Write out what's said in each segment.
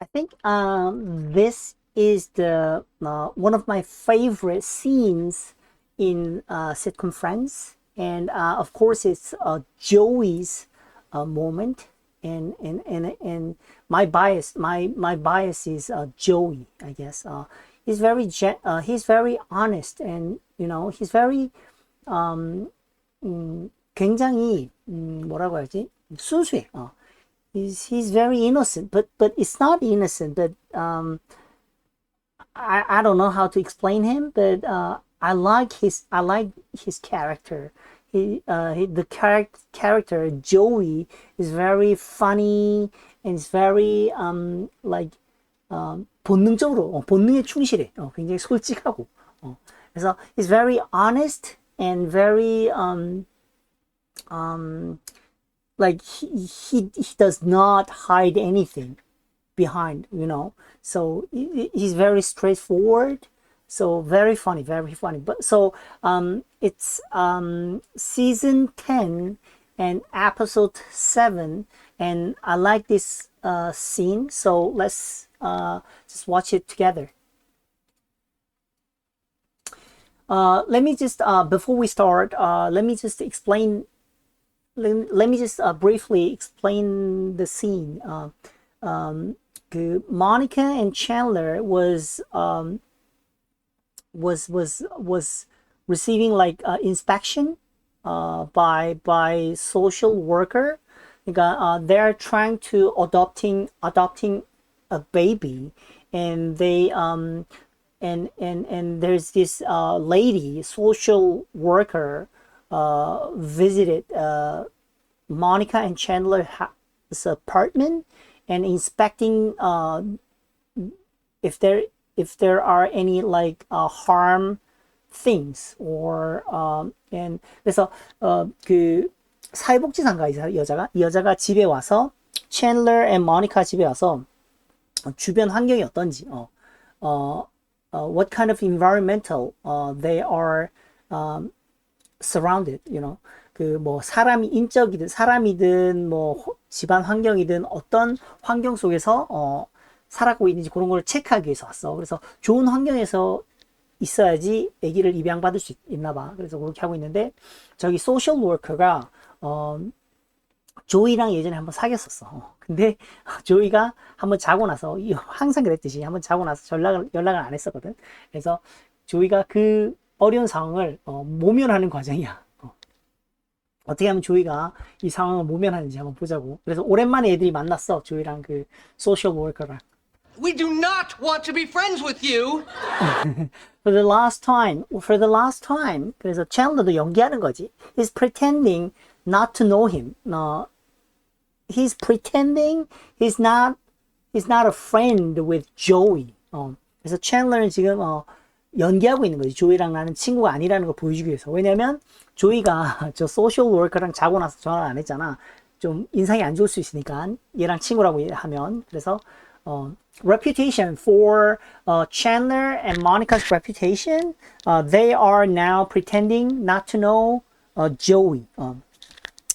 I think um, this is the uh, one of my favorite scenes in uh, sitcom Friends, and uh, of course it's uh, Joey's uh, moment, and and and and my bias, my my bias is uh, Joey, I guess. Uh, he's very gen- uh, he's very honest, and you know he's very um, 음, 굉장히 음, 뭐라고 해야지 순수해. 어. He's he's very innocent, but but it's not innocent. But um, I I don't know how to explain him, but uh, I like his I like his character. He uh he, the character character Joey is very funny and it's very um like um 본능적으로 어, 본능에 충실해. 어, 굉장히 솔직하고. 어. 그래서 he's very honest and very um um like he, he he does not hide anything behind you know? So he- he's very straightforward. So very funny very funny. But so um it's um season 10 and episode 7 and i like this uh scene. So let's uh just watch it together. Uh let me just uh before we start uh let me just explain let, me just uh, briefly explain the scene. Uh, um, Monica and Chandler was um, was was was receiving like uh, inspection uh, by by social worker. Uh, they're trying to adopting adopting a baby, and they um, and and and there's this uh, lady social worker uh, visited uh, Monica and Chandler's apartment and inspecting uh, if there if there are any like uh, harm things or um, and 그래서 어, 그 사회복지사인가 이 사- 여자가 이 여자가 집에 와서 Chandler and Monica 집에 와서 어, 주변 환경이 어떤지 어, 어, 어, what kind of environmental uh, they are um, surrounded, you know, 그 뭐 사람이 인적이든 사람이든 뭐 호- 집안 환경이든 어떤 환경 속에서 어 살아가고 있는지 그런 걸 체크하기 위해서 왔어. 그래서 좋은 환경에서 있어야지 아기를 입양받을 수 있, 있나 봐. 그래서 그렇게 하고 있는데 저기 소셜 워커가 어 조이랑 예전에 한번 사귀었었어. 어, 근데 조이가 한번 자고 나서 이- 항상 그랬듯이 한번 자고 나서 연락을 연락을 안 했었거든. 그래서 조이가 그 어려운 상황을 어, 모면하는 과정이야. 어. 어떻게 하면 조이가 이 상황을 모면하는지 한번 보자고. 그래서 오랜만에 애들이 만났어. 조이랑 그 소셜 워커랑. We do not want to be friends with you. For the last time, for the last time. 그래서 챈러도 연기하는 거지. He's pretending not to know him. 어, he's pretending he's not he's not a friend with Joey. 어, 그래서 챈러는 지금 어, 연기하고 있는 거지. 조이랑 나는 친구가 아니라는 걸 보여주기 위해서. 왜냐면 조이가 저 소셜 워커랑 자고 나서 전화를 안 했잖아. 좀 인상이 안 좋을 수 있으니까 얘랑 친구라고 하면 그래서 어, reputation for uh, Chandler and Monica's reputation, uh, they are now pretending not to know uh, Joey. 어,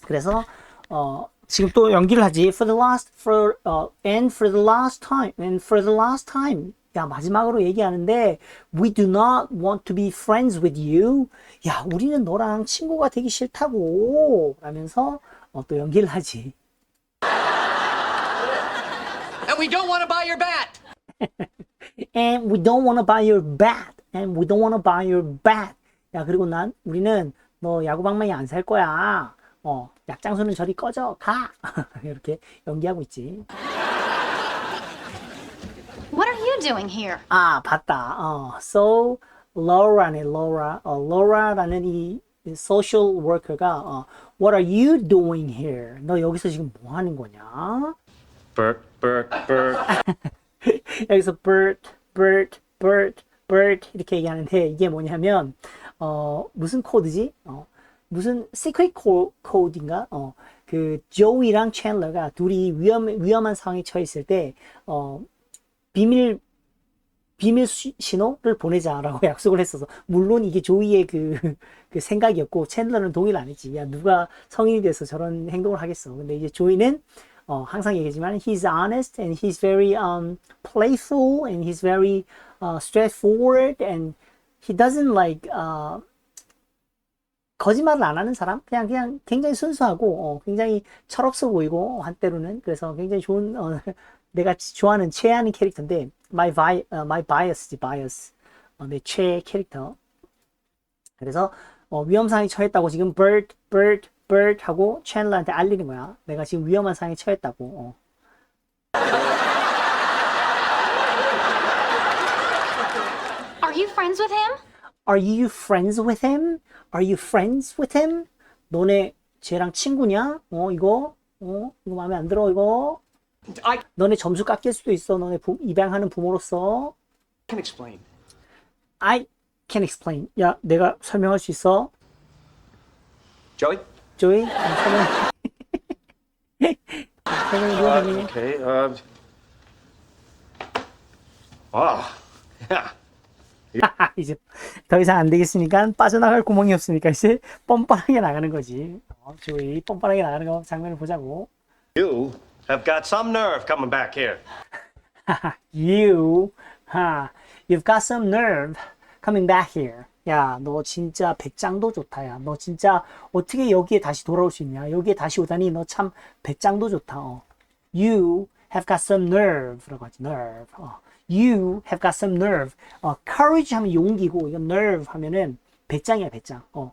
그래서 어, 지금 또 연기를 하지. For the last, for uh, and for the last time, and for the last time. 야 마지막으로 얘기하는데 We do not want to be friends with you. 야 우리는 너랑 친구가 되기 싫다고 라면서 어, 또 연기를 하지. And we don't want to buy your bat. and we don't want to buy your bat. And we don't want to buy your bat. 야, 그리고 난, 우리는 너 야구방망이 안 살 거야. 어, 약장수는 저리 꺼져. 가! 이렇게 연기하고 있지. Doing here? 아, 봤다. 어, so, Laura네, Laura. 어, Laura라는 이 social worker가, 어, what are you doing here? 너 여기서 지금 뭐 하는 거냐? Bert, Bert, Bert. 여기서 Bert, Bert, Bert, Bert 이렇게 얘기하는데 이게 뭐냐면 어 무슨 코드지? 어 무슨 시크릿 코, 코드인가? 어 그 조이랑 챈러가 둘이 위험 위험한 상황에 처했을 때 어 비밀 비밀 시- 신호를 보내자라고 약속을 했어서 물론 이게 조이의 그, 그 생각이었고 챈러는 동의를 안 했지. 야 누가 성인이 돼서 저런 행동을 하겠어. 근데 이제 조이는 어, 항상 얘기하지만 he's honest and he's very um, playful and he's very uh, straightforward and he doesn't like uh, 거짓말을 안 하는 사람? 그냥 그냥 굉장히 순수하고 어, 굉장히 철없어 보이고 한때로는. 그래서 굉장히 좋은 어, 내가 좋아하는 최애하는 캐릭터인데 my bi 어, my bias지 bias 어, 내 최애 캐릭터 그래서 어, 위험 상황에 처했다고 지금 bird bird bird 하고 챈러한테 알리는 거야 내가 지금 위험한 상황에 처했다고 어. Are you friends with him? Are you friends with him? Are you friends with him? 너네 쟤랑 친구냐? 어 이거 어 이거 마음에 안 들어 이거 I 너네 점수 깎일 수도 있어 너네 부, 입양하는 부모로서 can explain. I can explain 야 내가 설명할 수 있어 Joey? 조이 어, 설명 설명해 줘 선생님 Okay. Uh, wow. Yeah. 아, 이제 더 이상 안 되겠으니까 빠져나갈 구멍이 없으니까 이제 뻔뻔하게 나가는 거지 어, 조이 뻔뻔하게 나가는 거 장면을 보자고 You have got some nerve coming back here. You, ha, you've got some nerve coming back here. 야, 너 진짜 배짱도 좋다, 야. 너 진짜 어떻게 여기에 다시 돌아올 수 있냐? 여기에 다시 오다니 너참 배짱도 좋다. 어. You have got some nerve라고 하지, nerve. 어. You have got some nerve. 어, courage 하면 용기고, 이거 nerve 하면은 배짱이야, 배짱. 어.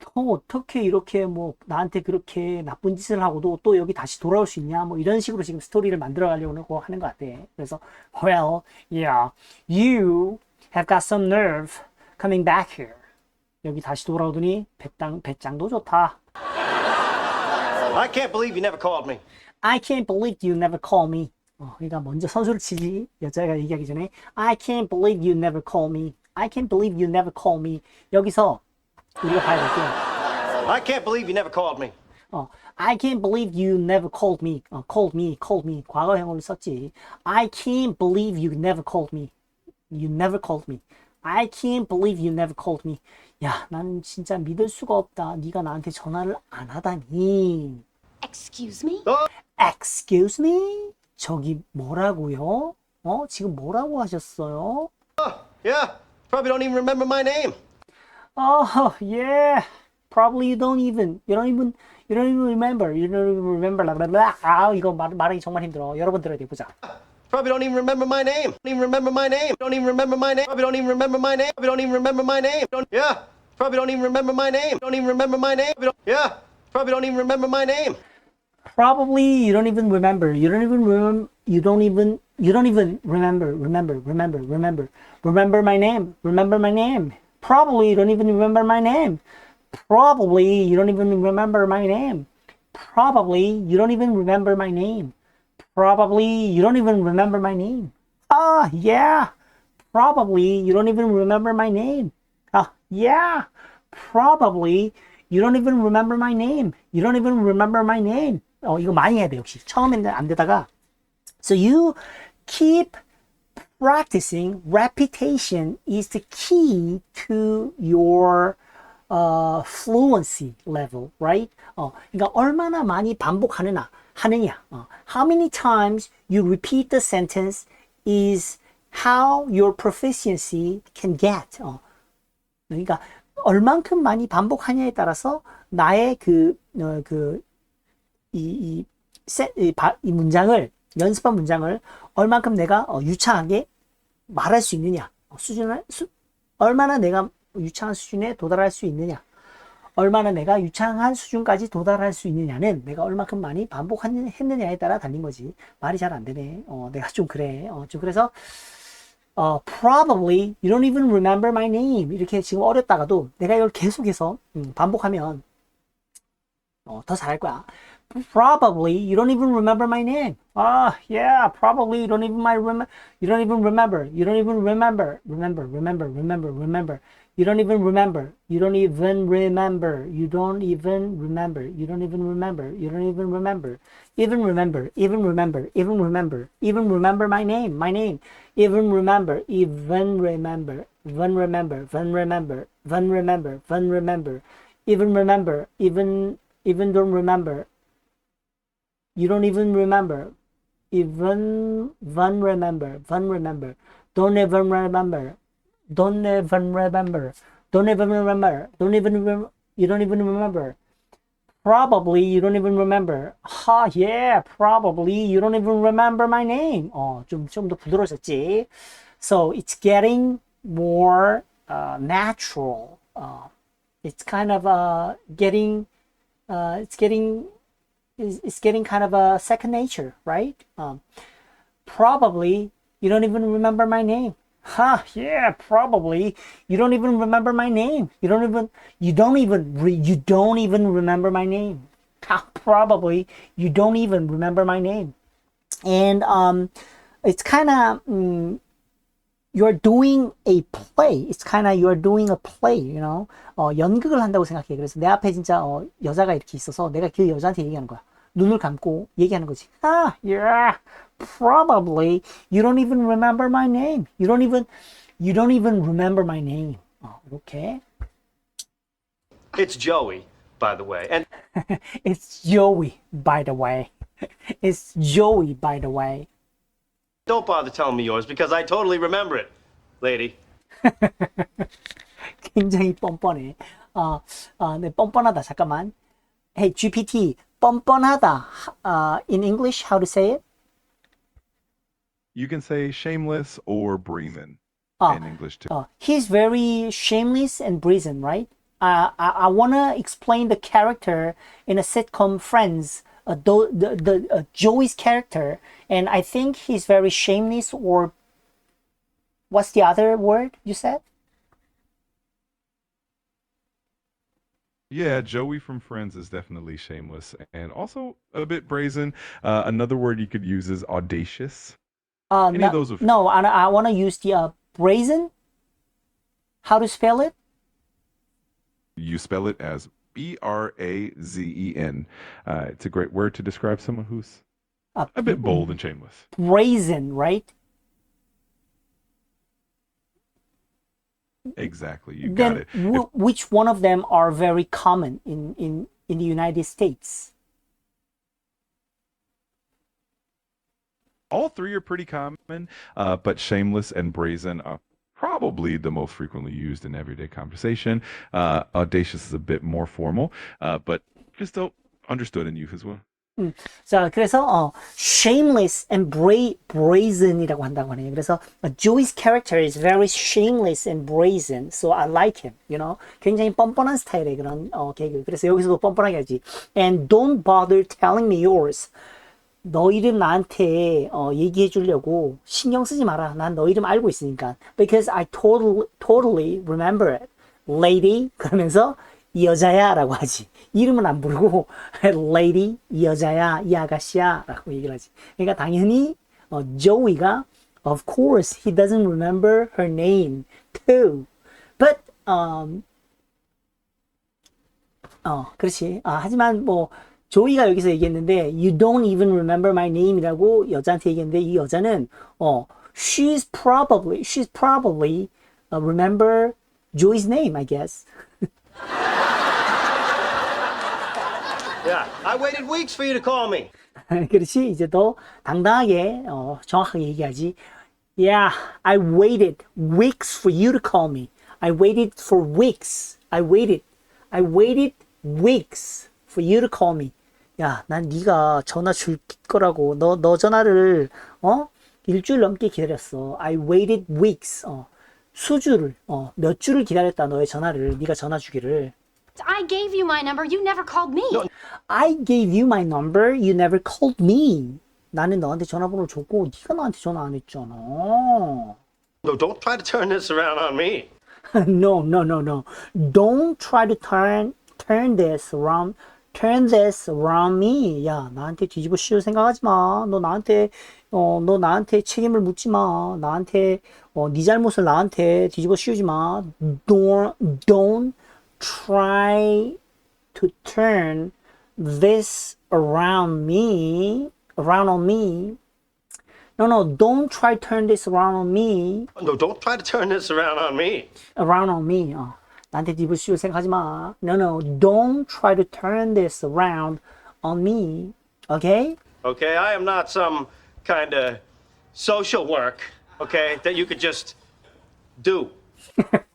너 어떻게 이렇게 뭐 나한테 그렇게 나쁜 짓을 하고도 또 여기 다시 돌아올 수 있냐 뭐 이런 식으로 지금 스토리를 만들어 가려고 하는 것 같아 그래서 well yeah you have got some nerve coming back here 여기 다시 돌아오더니 배짱 배짱도 좋다 I can't believe you never called me. I can't believe you never call me 어, 그러니까 먼저 선수를 치지 여자가 얘기하기 전에 I can't believe you never call me I can't believe you never call me 여기서 우리가 봐야 될게 I can't believe you never called me. 어, I can't believe you never called me. 어, called me, called me. 과거형으로 썼지. I can't believe you never called me. You never called me. I can't believe you never called me. 야, 나는 진짜 믿을 수가 없다. 네가 나한테 전화를 안 하다니. Excuse me? Excuse me? 저기 뭐라고요? 어, 지금 뭐라고 하셨어요? Yeah, probably don't even remember my name. Oh, yeah. Probably you don't even, you don't even, you don't even remember. You don't even remember. blah, blah, blah. 아, 이거 말, 말하기 정말 힘들어. 여러분 들어야 돼. 보자. Probably don't even remember my name. Don't even remember my name. Don't even remember my name. Probably don't even remember my name. Probably don't even remember my name. Don't, yeah, probably don't even remember my name. Don't even remember my name. Probably don't, yeah, probably don't even remember my name. Probably you don't even remember. You don't even remember. You don't even. You don't even remember. Remember. Remember. Remember. Remember my name. Remember my name. Probably you don't even remember my name. Probably you don't even remember my name. Probably you don't even remember my name. Probably you don't even remember my name. Ah, yeah. Probably you don't even remember my name. Ah, yeah. Probably you don't even remember my name. You don't even remember my name. 어, 이거 많이 해야 돼, 역시. 처음에는 안 되다가. So you keep practicing. Repetition is the key to your uh, fluency level, right? 어, 그러니까 얼마나 많이 반복하느냐, 하느냐. 어, how many times you repeat the sentence is how your proficiency can get. 어, 그러니까 얼만큼 많이 반복하냐에 따라서 나의 그, 어, 그, 이, 이, 세, 이, 바, 이 문장을, 연습한 문장을 얼만큼 내가 어, 유창하게 말할 수 있느냐. 어, 수준을, 수, 얼마나 내가 유창한 수준에 도달할 수 있느냐. 얼마나 내가 유창한 수준까지 도달할 수 있느냐는 내가 얼마큼 많이 반복했느냐에 따라 달린 거지. 말이 잘 안 되네. 어, 내가 좀 그래. 어, 좀 그래서, 어, probably you don't even remember my name. 이렇게 지금 어렵다가도 내가 이걸 계속해서 음, 반복하면 어, 더 잘할 거야. Probably you don't even remember my name. Ah, yeah, probably you don't even my rem- you don't even remember. You don't even remember. Remember, remember, remember, remember. You don't even remember. You don't even remember. You don't even remember. You don't even remember. You don't even remember. Even remember. Even remember. Even remember. Even remember my name. My name. Even remember. Even remember. Even remember. Even remember. Even remember. Even remember. Even remember. Even even don't remember. you don't even remember Even even remember, even remember. Don't even remember. Don't even remember. Don't even remember. Don't even rem- you don't even remember. Probably you don't even remember. Ha, yeah, probably you don't even remember my name. 어, 좀 좀 더 부드러워졌지. So it's getting more uh, natural. Uh, it's kind of uh, getting uh, it's getting it's, it's getting kind of a second nature, right? Um, probably you don't even remember my name. Huh, yeah, probably you don't even remember my name. You don't even you don't even re, you don't even remember my name. Ha, probably you don't even remember my name. And um it's kind of mm, you're doing a play. It's kind of you're doing a play, you know. 어, 연극을 한다고 생각해. 그래서 내 앞에 진짜 어, 여자가 이렇게 있어서 내가 그 여자한테 얘기하는 거야. 눈을 감고 얘기하는 거지. Ah, yeah, probably you don't even remember my name. You don't even you don't even remember my name. 어, 이렇게. It's Joey, by the way. And It's Joey, by the way. It's Joey, by the way. don't bother telling me yours because I totally remember it, lady. 굉장히 뻔뻔해. 어, 어, 네, 뻔뻔하다. 잠깐만. Hey, GPT, pomponada. Uh, in English, how to say it? You can say shameless or breathing oh, in English too. Oh, he's very shameless and brazen, right? Uh, I, I want to explain the character in a sitcom Friends, uh, the, the, the uh, Joey's character, and I think he's very shameless or what's the other word you said? Yeah, Joey from Friends is definitely shameless and also a bit brazen. Uh, another word you could use is audacious. Uh, Any no, of those no, I, I want to use the uh, brazen. How to spell it? You spell it as B R A Z E N. Uh, it's a great word to describe someone who's Uh, a bit bold and shameless. brazen, right? Exactly, you got it. w- which one of them are very common in, in, in the United States? All three are pretty common, uh, but shameless and brazen are probably the most frequently used in everyday conversation. Uh, audacious is a bit more formal, uh, but just still understood in use as well. 자, 그래서 어, shameless and bra- brazen이라고 한다고 하네요. 그래서 uh, Joey's character is very shameless and brazen, so I like him. You know, 굉장히 뻔뻔한 스타일의 그런 어, 개그. 그래서 여기서도 뻔뻔하게 하지. And don't bother telling me yours. 너 이름 나한테 어, 얘기해 주려고 신경 쓰지 마라. 난 너 이름 알고 있으니까. Because I totally, totally remember it. Lady 그러면서 이 여자야 라고 하지. 이름은 안 부르고 lady 이 여자야 이 아가씨야 라고 얘기를 하지. 그러니까 당연히 어, 조이가 of course he doesn't remember her name too. But um, 어, 그렇지. 아, 하지만 뭐 조이가 여기서 얘기했는데 you don't even remember my name이라고 여자한테 얘기했는데 이 여자는 어 she's probably she's probably uh, remember Joey's name, I guess. Yeah, I waited weeks for you to call me. 그렇지. 이제 더 당당하게 어, 정확하게 얘기하지. Yeah, I waited weeks for you to call me. I waited for weeks. I waited. I waited weeks for you to call me. 야, 난 네가 전화 줄 거라고. 너 너 전화를 어? 일주일 넘게 기다렸어. I waited weeks. 어. 수주를 어, 몇 주를 기다렸다 너의 전화를 네가 전화 주기를. I gave you my number. You never called me. I gave you my number. You never called me. 나는 너한테 전화번호 줬고 네가 나한테 전화 안 했잖아. No, don't try to turn this around on me. no, no, no, no. Don't try to turn turn this around. Turn this around me. 야, 나한테 뒤집어 씌울 생각하지 마. 너 나한테 어, 너 나한테 책임을 묻지 마. 나한테 어, 네 잘못을 나한테 뒤집어 씌우지 마. Don't don't try to turn this around me, around on me. No, no, don't try to turn this around on me. No, don't try to turn this around on me. around on me. 어, 나한테 뒤집어 씌울 생각하지 마. No, no, don't try to turn this around on me. Okay? Okay, I am not some kind of social work. Okay, that you could just do.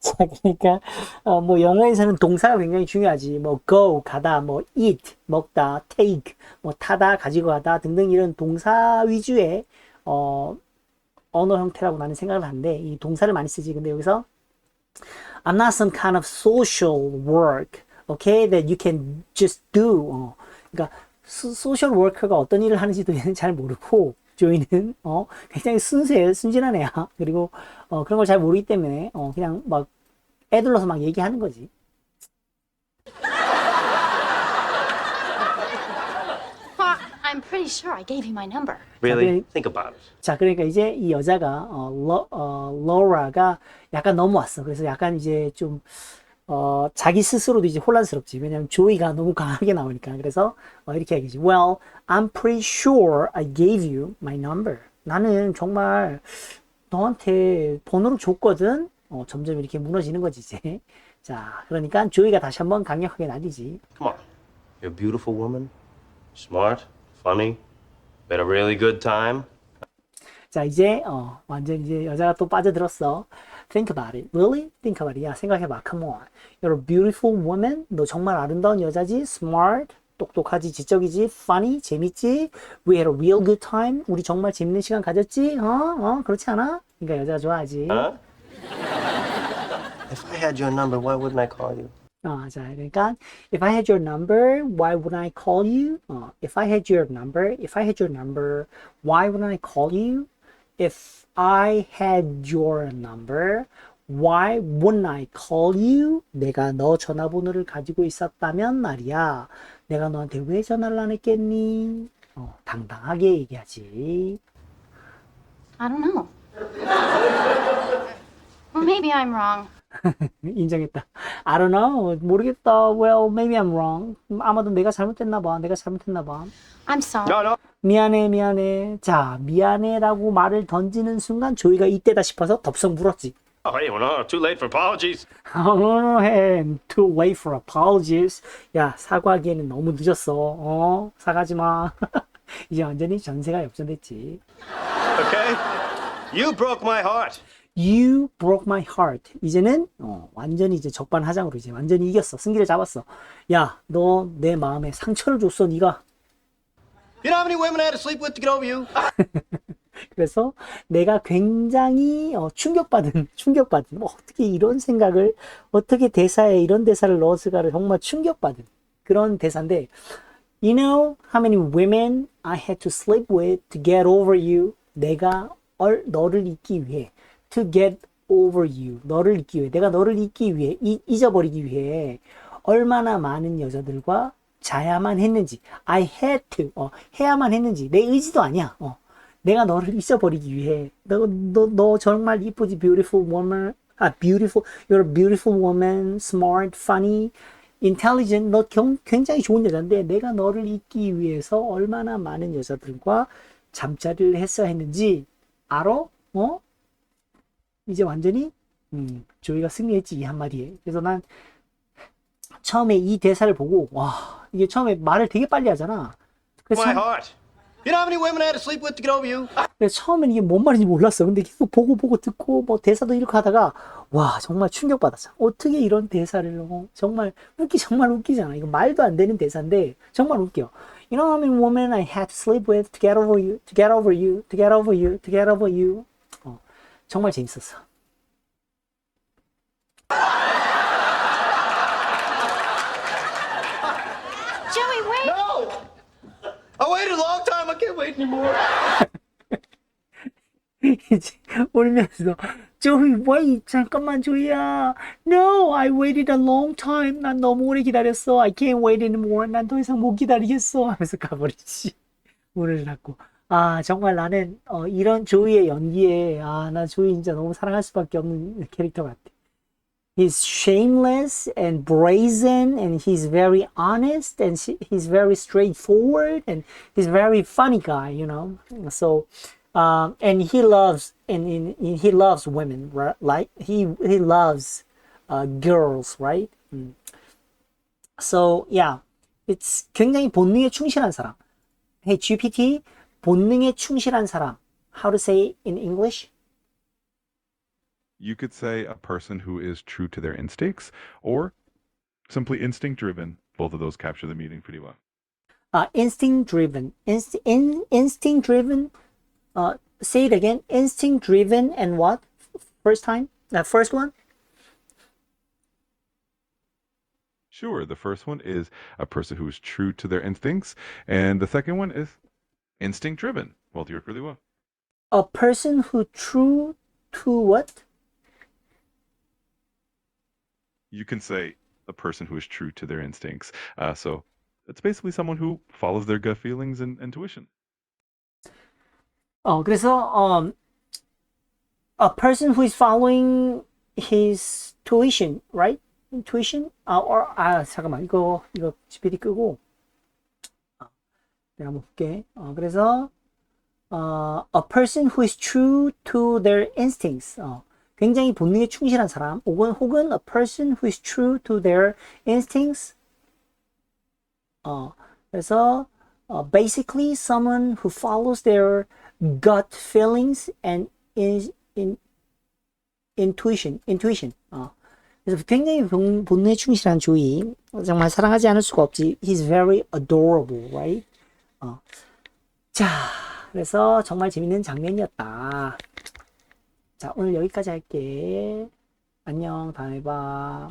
자, 그러니까 어, 뭐 영어에서는 동사가 굉장히 중요하지. 뭐 go 가다, 뭐 eat 먹다, take 뭐 타다, 가지고 가다 등등 이런 동사 위주의 어, 언어 형태라고 나는 생각을 하는데 이 동사를 많이 쓰지. 근데 여기서 I'm not some kind of social work, okay, that you can just do. 어, 그러니까 소, 소셜 워커가 어떤 일을 하는지도 얘는 잘 모르고 조이는 어 굉장히 순수해 순진한 애야. 그리고 어 그런 걸 잘 모르기 때문에 어 그냥 막 애들러서 막 얘기하는 거지. I'm pretty sure I gave you my number. Really? Think about it. 자, 그러니까 이제 이 여자가 어, 러, 어 로라가 약간 넘어왔어. 그래서 약간 이제 좀 어, 자기 스스로도 이제 혼란스럽지. 왜냐면 조이가 너무 강하게 나오니까. 그래서 어, 이렇게 얘기지. Well, I'm pretty sure I gave you my number. 나는 정말 너한테 번호를 줬거든. 어, 점점 이렇게 무너지는 거지 이제. 자, 그러니까 조이가 다시 한번 강력하게 날리지. Come on. You're a beautiful woman, smart, funny, had a really good time. 자, 이제 어, 완전 이제 여자가 또 빠져들었어. Think about it. Really? Think about it. 야, 생각해봐. Come on. You're a beautiful woman. 너 정말 아름다운 여자지. Smart. 똑똑하지, 지적이지, funny, 재밌지. We had a real good time. 우리 정말 재밌는 시간 가졌지. 어, 어, 그렇지 않아? 그러니까 여자가 좋아하지. Huh? if I had your number, why wouldn't I call you? 어, 자, 그러니까 if I had your number, why would I call you? 어, if I had your number, if I had your number, why would I call you? If I had your number, why wouldn't I call you? 내가 너 전화번호를 가지고 있었다면 말이야. 내가 너한테 왜 전화를 안 했겠니? 어, 당당하게 얘기하지. I don't know. well, maybe I'm wrong. 인정했다. I don't know. 모르겠다. Well, maybe I'm wrong. 아마도 내가 잘못했나 봐. 내가 잘못했나 봐. I'm sorry. No, no. 미안해, 미안해. 자, 미안해라고 말을 던지는 순간 조이가 이때다 싶어서 덥석 물었지. Oh, hey, well, no, too late for apologies. Oh, hey, too late for apologies. 야, 사과하기에는 너무 늦었어. 어, 사과하지 마. 이제 완전히 전세가 역전됐지. Okay? You broke my heart. You broke my heart. 이제는 어, 완전히 이제 적반하장으로 이제 완전히 이겼어. 승기를 잡았어. 야, 너 내 마음에 상처를 줬어, 네가. You know how many women I had to sleep with to get over you? 그래서 내가 굉장히 어, 충격받은 충격받은 뭐 어떻게 이런 생각을 어떻게 대사에 이런 대사를 넣었을까를 정말 충격받은 그런 대사인데 You know how many women I had to sleep with to get over you 내가 얼, 너를 잊기 위해 to get over you 너를 잊기 위해 내가 너를 잊기 위해 이, 잊어버리기 위해 얼마나 많은 여자들과 자야만 했는지 I had to 어, 해야만 했는지 내 의지도 아니야 어. 내가 너를 잊어버리기 위해 너, 너, 너 정말 이쁘지 beautiful woman 아 beautiful you're a beautiful woman smart funny intelligent 너 경, 굉장히 좋은 여자인데 내가 너를 잊기 위해서 얼마나 많은 여자들과 잠자리를 했어야 했는지 알아? 어? 이제 완전히 음, 조이가 승리했지 이 한마디에 그래서 난 처음에 이 대사를 보고 와 이게 처음에 말을 되게 빨리 하잖아 그래서 My 처음- heart. You know how many women I had to sleep with to get over you? 그래서 처음엔 이게 뭔 말인지 몰랐어. 근데 계속 보고 보고 듣고 뭐 대사도 이렇게 하다가 와 정말 충격 받았어. 어떻게 이런 대사를 어, 정말 웃기 정말 웃기잖아. 이거 말도 안 되는 대사인데 정말 웃겨. You know how many women I had to sleep with to get over you, to get over you, to get over you, to get over you. 어, 정말 재밌었어. Joey, wait. No! I waited a long time. I can't wait anymore. 이제 울면서 조이 wait 잠깐만 조이야 no I waited a long time 난 너무 오래 기다렸어 I can't wait anymore 난 더 이상 못 기다리겠어 하면서 가버리지 문을 닫고 아 정말 나는 어, 이런 조이의 연기에 아 나 조이 진짜 너무 사랑할 수밖에 없는 캐릭터 같아 He's shameless and brazen, and he's very honest, and he's very straightforward, and he's very funny guy, you know. So, um, and he loves and- and he loves women, right? Like he he loves uh, girls, right? Mm. So yeah, it's 굉장히 본능에 충실한 사람. Hey GPT, 본능에 충실한 사람. How to say in English? You could say a person who is true to their instincts or simply instinct driven. Both of those capture the meaning pretty well. Uh, instinct driven. Inst- in, instinct driven. Uh, say it again. Instinct driven and what? First time? The first one? Sure, the first one is a person who is true to their instincts, and the second one is instinct driven. Both work really well. A person who true to what? You can say a person who is true to their instincts. Uh, so it's basically someone who follows their gut feelings and intuition. 어, 그래서 um, a person who is following his tuition, right? Tuition? 아, or, 아, 잠깐만. 이거 이거 GPT 끄고 아, 내가 한번 볼게. 어, 그래서 어, a person who is true to their instincts. 어, 굉장히 본능에 충실한 사람. 혹은 혹은 a person who is true to their instincts. 어, 그래서 uh, basically someone who follows their gut feelings and in, in intuition, intuition. 어. 그래서 굉장히 본, 본능에 충실한 조이. 정말 사랑하지 않을 수가 없지. He's very adorable, right? 어. 자, 그래서 정말 재밌는 장면이었다. 자, 오늘 여기까지 할게. 안녕, 다음에 봐.